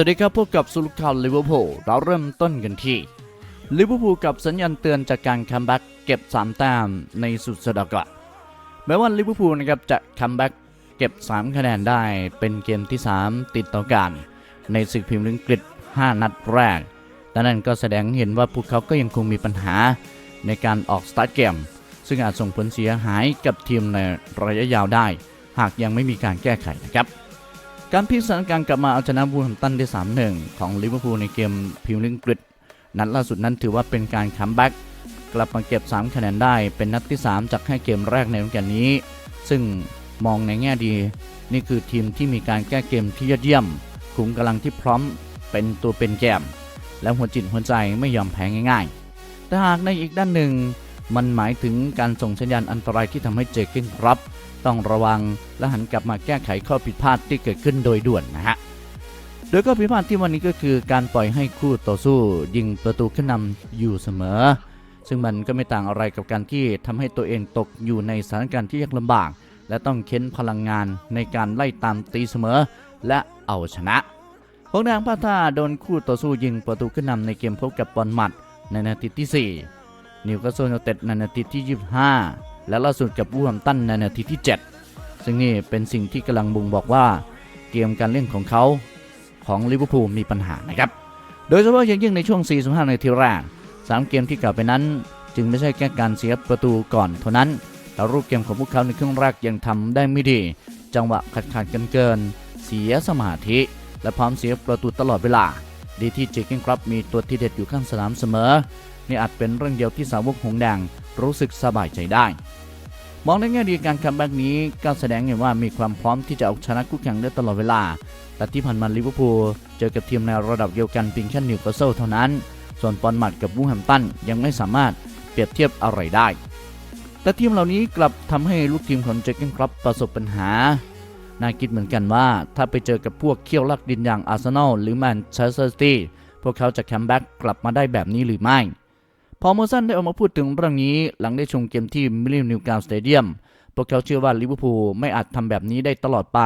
วัสดีครับพบกับสุลข่าวลิเวอร์พูลเราเริ่มต้นกันที่ลิเวอร์พูลกับสัญญาณเตือนจากการคัมแบ็กเก็บ3แต้มในสุดสัปดาห์ก่อนแม้ว่าลิเวอร์พูลนะครับจะคัมแบ็กเก็บ 3 คะแนนได้เป็นเกมที่ 3 ติดต่อกัน ในศึกพรีเมียร์ลีกอังกฤษ 5 นัดแรกแต่นั่นก็แสดงให้เห็นว่าพวกเขาก็ยังคงมีปัญหาในการออกสตาร์ทเกม ซึ่งอาจส่งผลเสียหายกับทีมในระยะยาวได้ หากยังไม่มีการแก้ไขนะครับ การพลิกสถานการณ์กลับมาเอาชนะบูลแฮมป์ตันได้ 3-1 ของลิเวอร์พูลในเกมพรีเมียร์ลีกอังกฤษนัดล่าสุดนั้นถือว่าเป็นการคัมแบ็กกลับมาเก็บ 3 คะแนนได้เป็นนัดที่ 3 จากให้เกมแรกในฤดูกาลนี้ ซึ่งมองในแง่ดี นี่คือทีมที่มีการแก้เกมที่ยอดเยี่ยม ขุมกำลังที่พร้อมเป็นตัวเป็นแกม และหัวจิตหัวใจไม่ยอมแพ้ง่ายๆ แต่หากในอีกด้านหนึ่ง มันหมายถึงการส่งสัญญาณอันตรายที่ทำให้เจเก้นรับ ต้องระวังและหันกลับมาแก้ไขข้อผิดพลาดที่เกิดขึ้นโดยด่วนนะฮะโดยข้อผิดพลาดที่วันนี้ก็คือการปล่อยให้คู่ต่อสู้ยิงประตูขึ้นนำอยู่เสมอ ซึ่งมันก็ไม่ต่างอะไรกับการที่ทำให้ตัวเองตกอยู่ในสถานการณ์ที่ยากลำบาก และต้องเค้นพลังงานในการไล่ตามตีเสมอ และเอาชนะหงแดงพาท่าโดนคู่ต่อสู้ยิงประตูขึ้นนำในเกมพบกับบอลหมัดในนาทีที่ 4 นิวคาสเซิลยูไนเต็ดในนาทีที่ 25 และล่าสุดกับวูแฮมตันในนาทีที่ 7 ซึ่งนี่เป็นสิ่งที่กำลังบ่งบอกว่าเกมการเล่นของเขาของลิเวอร์พูลมีปัญหานะครับ โดยเฉพาะอย่างยิ่งในช่วง 45 นาทีแรก 3 เกมที่กล่าวไปนั้น จึงไม่ใช่แค่การเสียประตูก่อนเท่านั้นแต่รูปเกมของพวกเขาในครึ่งแรกยังทำได้ไม่ดี จังหวะขัดขัดกันเกิน เสียสมาธิ และพร้อมเสียประตูตลอดเวลา ดีที่เจคเกนครับมีตัวที่เด็ดอยู่ข้างสนามเสมอ นี่อาจเป็นเรื่องเดียวที่สาวกหงส์แดงรู้สึกสบายใจได้ มองในแง่ดีการคัมแบ็กนี้ก็แสดงเห็นว่ามีความพร้อมที่จะเอาชนะคู่แข่งได้ตลอดเวลา แต่ที่ผ่านมาลิเวอร์พูลเจอกับทีมในระดับเดียวกันเพียงแค่นิวคาสเซิลเท่านั้น ส่วนปอนมัดกับวูแฮมตันยังไม่สามารถเปรียบเทียบอะไรได้ แต่ทีมเหล่านี้กลับทำให้ลูกทีมของเจคเกนครับประสบปัญหาน่าคิดเหมือนกันว่าถ้าไปเจอกับพวกเขี้ยวลักดินอย่างอาร์เซนอลหรือแมนเชสเตอร์ซิตี้พวกเขาจะคัมแบ็กกลับมาได้แบบนี้หรือไม่ พอเมอสันได้ออกมาพูดถึงเรื่องนี้หลังได้ชมเกมที่มิลลินิวกาวสเตเดียมพวกเขาเชื่อว่าลิเวอร์พูลไม่อาจทำแบบนี้ได้ตลอดไป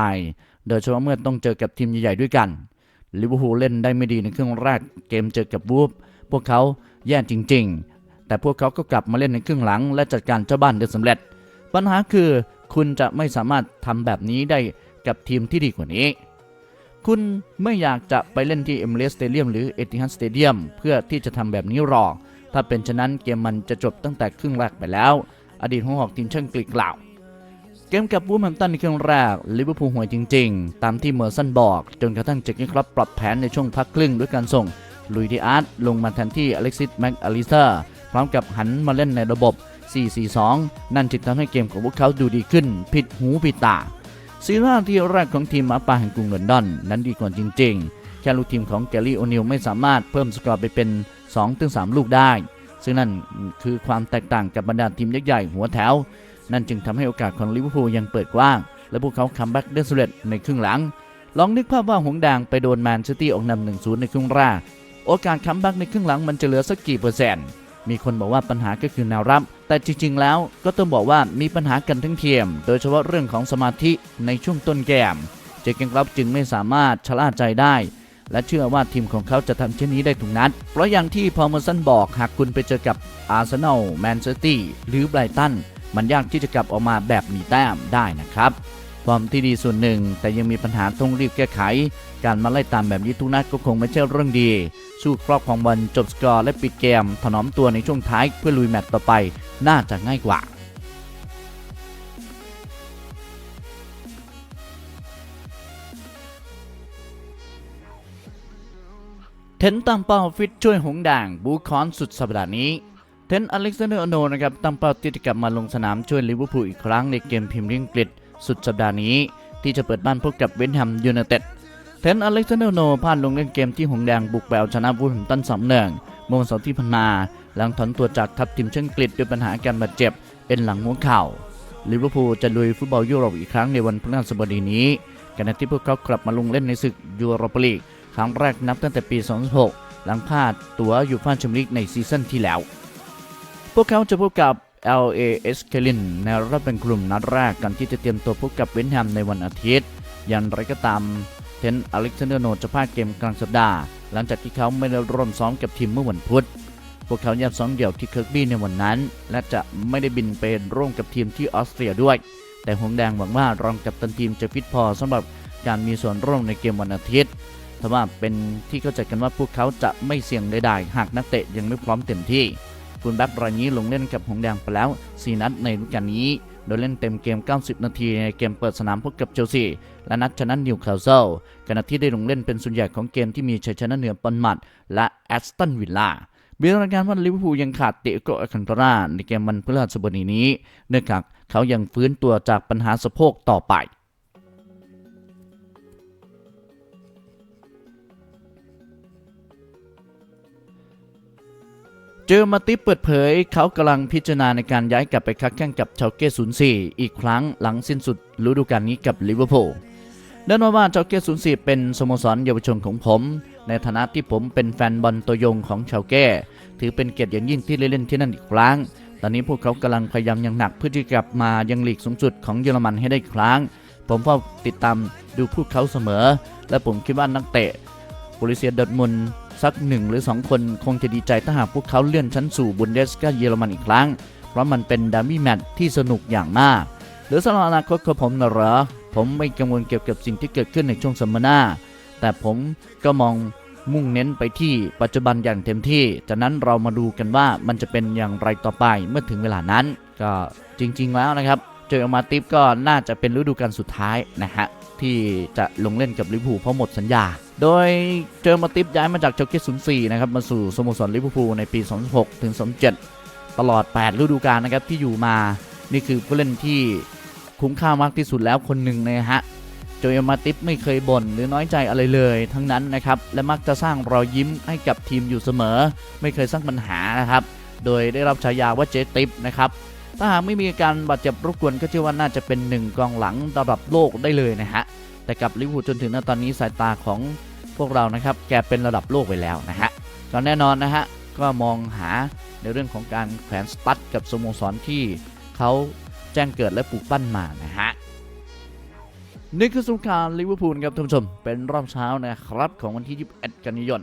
โดยเฉพาะเมื่อต้องเจอกับทีมใหญ่ๆด้วยกันลิเวอร์พูลเล่นได้ไม่ดีในครึ่งแรกเกมเจอกับวูฟพวกเขาแย่จริง ๆ แต่พวกเขาก็กลับมาเล่นในครึ่งหลัง และจัดการเจ้าบ้านได้สำเร็จ ปัญหาคือคุณจะไม่สามารถทำแบบนี้ได้กับทีมที่ดีกว่านี้ คุณไม่อยากจะไปเล่นที่เอมเรสสเตเดียมหรือเอติฮัดสเตเดียมเพื่อที่จะทำแบบนี้หรอก ถ้าเป็นฉะนั้นเกมมันจะจบตั้งแต่ครึ่งแรกไปแล้ว อดีตหัวหอกทีมช่างกลีกล่าวเกมกับวูแฮมป์ตันในครึ่งแรกลิเวอร์พูลห่วยจริง ๆ ตามที่เมอร์สันบอก จนกระทั่งเจคเกนครับปรับแผนในช่วงพักครึ่งด้วยการส่งลุยดิอาร์ตลงมาแทนที่อเล็กซิสแม็กอลิเซอร์พร้อมกับหันมาเล่นในระบบ 4-4-2 นั่นจึงทำให้เกมของพวกเขาดูดีขึ้น ผิดหูผิดตาซีรีส์ที่แรกของทีมหมาป่าแห่งกรุงลอนดอน นั้นดีกว่าจริง ๆ แค่ลูกทีมของแกลลี่โอนิลไม่สามารถเพิ่มสกอร์ไปเป็น 2-3ลูกได้ ซึ่งนั่นคือความแตกต่างกับบรรดาทีมยักษ์ใหญ่หัวแถว นั่นจึงทำให้โอกาสของลิเวอร์พูลยังเปิดกว้าง และพวกเขาคัมแบ็กได้สำเร็จในครึ่งหลัง ลองนึกภาพว่าหงส์แดงไปโดนแมนซิตี้ออกนำ1-0ในครึ่งแรกโอกาสคัมแบ็กในครึ่งหลังมันจะเหลือสักกี่เปอร์เซ็นต์มีคนบอกว่าปัญหาก็คือแนวรับ แต่จริง ๆ แล้วก็ต้องบอกว่ามีปัญหากันทั้งทีมโดยเฉพาะเรื่องของสมาธิในช่วงต้นเกม เจเกนครับจึงไม่สามารถชะล่าใจได้ และเชื่อว่าทีมของเขาจะทำเช่นนี้ได้ทุกนัด เพราะอย่างที่พอมอร์สันบอกหากคุณไปเจอกับอาร์เซนอลแมนเชสเตอร์หรือไบรตันมันยากที่จะกลับออกมาแบบมีแต้มได้นะครับฟอร์มที่ดีส่วนหนึ่ง แต่ยังมีปัญหาต้องรีบแก้ไข การมาไล่ตามแบบนี้ทุกนัดก็คงไม่ใช่เรื่องดี สู้ครอบของบอลจบสกอร์และปิดเกม ถนอมตัวในช่วงท้ายเพื่อลุยแมตต์ต่อไป น่าจะง่ายกว่า เทนตั้งเป้าฟิตช่วยหงด่างบูคอนสุดสัปดาห์นี้ เทนอเล็กซานเดอร์อโนนะครับตั้งเป้าที่จะกลับมาลงสนามช่วยลิเวอร์พูลอีกครั้งในเกมพรีเมียร์ลีกอังกฤษสุดสัปดาห์นี้ ที่จะเปิดบ้านพบกับเวนแฮมยูไนเต็ด เทนอเล็กซานเดอร์โนพลาดลงเล่นเกมที่หงแดงบุกไปเอาชนะวูลแฮมตันสองหนึ่งเมื่อวันเสาร์ที่ผ่านมา หลังถอนตัวจากทัพทีมเช่นกฤษด้วยปัญหาอาการบาดเจ็บเอ็นหลังหัวเข่าลิเวอร์พูลจะลุยฟุตบอลยุโรปอีกครั้งในวันพฤหัสบดีนี้ขณะที่พวกเขากลับมาลงเล่นในศึกยูโรปาลีก ครั้งแรกนับตั้งแต่ปี 2006 หลังพลาดตั๋วยูฟ่าแชมเปี้ยนลีกในซีซั่นที่แล้ว พวกเขาจะพบกับ LAS เคลินในรอบเป็นกลุ่มนัดแรกกันที่จะเตรียมตัวพบกับเวนแฮมในวันอาทิตย์ อย่างไรก็ตามเทนอเล็กซานเดอร์โนจะพลาดเกมกลางสัปดาห์ หลังจากที่เขาไม่ได้ร่วมซ้อมกับทีมเมื่อวันพุธ พวกเขาแยกซ้อมเดี่ยวที่เคิร์กบี้ในวันนั้น และจะไม่ได้บินไปร่วมกับทีมที่ออสเตรียด้วย แต่หงแดงหวังว่ารองกัปตันทีมจะฟิตพอสำหรับการมีส่วนร่วมในเกมวันอาทิตย์ ทว่าเป็นที่เข้าใจกันว่าพวกเขาจะไม่เสี่ยงใดๆหากนักเตะยังไม่พร้อมเต็มที่ คุณแบ็ครายนี้ลงเล่นกับหงแดงไปแล้ว 4 นัดในฤดูกาลนี้ โดยเล่นเต็มเกม 90 นาทีในเกมเปิดสนามพบกับเชลซี และนัดชนะนิวคาสเซิลขณะที่ได้ลงเล่นเป็นส่วนใหญ่ของเกมที่มีชัยชนะเหนือปอนมัดและแอสตันวิลล่ามีรายงานว่าลิเวอร์พูลยังขาดเตโกอาคันตราในเกมวันพฤหัสบดีนี้ เนื่องจากเขายังฟื้นตัวจากปัญหาสะโพกต่อไป เจอมาติปเปิดเผย เขากำลังพิจารณาในการย้ายกลับไปคักแข่งกับเชาเก้04 อีกครั้งหลังสิ้นสุดฤดูกาลนี้กับลิเวอร์พูลแน่นอนว่าเชาเก้04 เป็นสโมสรเยาวชนของผม ในฐานะที่ผมเป็นแฟนบอลตัวยงของเชาเก้ถือเป็นเกียรติอย่างยิ่งที่ได้เล่นที่นั่นอีกครั้ง ตอนนี้พวกเขากำลังพยายามอย่างหนักเพื่อที่จะกลับมายังลีกสูงสุดของเยอรมันให้ได้อีกครั้ง ผมเฝ้าติดตามดูพวกเขาเสมอ และผมคิดว่านักเตะบริเซียดอร์มุน สักหนึ่งหรือ 2 คนคงจะดีใจถ้าหากพวกเขาเลื่อนชั้นสู่บุนเดสกาเยอรมันอีกครั้ง เพราะมันเป็นดาร์บี้แมตช์ที่สนุกอย่างมาก หรือสำหรับอนาคตของผมนะเหรอ ผมไม่กังวลเกี่ยวกับสิ่งที่เกิดขึ้นในช่วงสัมมนา แต่ผมก็มองมุ่งเน้นไปที่ปัจจุบันอย่างเต็มที่ จากนั้นเรามาดูกันว่ามันจะเป็นอย่างไรต่อไปเมื่อถึงเวลานั้น ก็จริง ๆ แล้วนะครับ เจอมาติฟก็น่าจะเป็นฤดูกาลสุดท้ายนะฮะ ที่จะลงเล่นกับลิเวอร์พูลเพราะหมดสัญญา โดยเจอมาติฟย้ายมาจากเชลเกต04นะครับมาสู่สโมสรลิเวอร์พูลในปี 2006ถึง2007 ตลอด 8 ฤดูกาลนะครับที่อยู่มานี่คือผู้เล่นที่คุ้มค่ามากที่สุดแล้วคนหนึ่งนะฮะโจเอมาติฟไม่เคยบ่นหรือน้อยใจอะไรเลยทั้งนั้นนะครับ และมักจะสร้างรอยยิ้มให้กับทีมอยู่เสมอ ไม่เคยสร้างปัญหานะครับ โดยได้รับฉายาว่าเจติฟนะครับ ถ้าหากไม่มีอาการบาดเจ็บรบกวนก็เชื่อว่าน่าจะเป็นหนึ่งกองหลังระดับโลกได้เลยนะฮะ แต่กับลิเวอร์พูลจนถึงณตอนนี้สายตาของพวกเรานะครับ แกเป็นระดับโลกไปแล้วนะฮะก็แน่นอนนะฮะ ก็มองหาในเรื่องของการแขวนสตั๊ดกับสโมสรที่เขาแจ้งเกิดและปลูกปั้นมานะฮะนี่คือสงครามลิเวอร์พูลครับท่านผู้ชมเป็นรอบเช้านะครับของวันที่ 21 กันยายน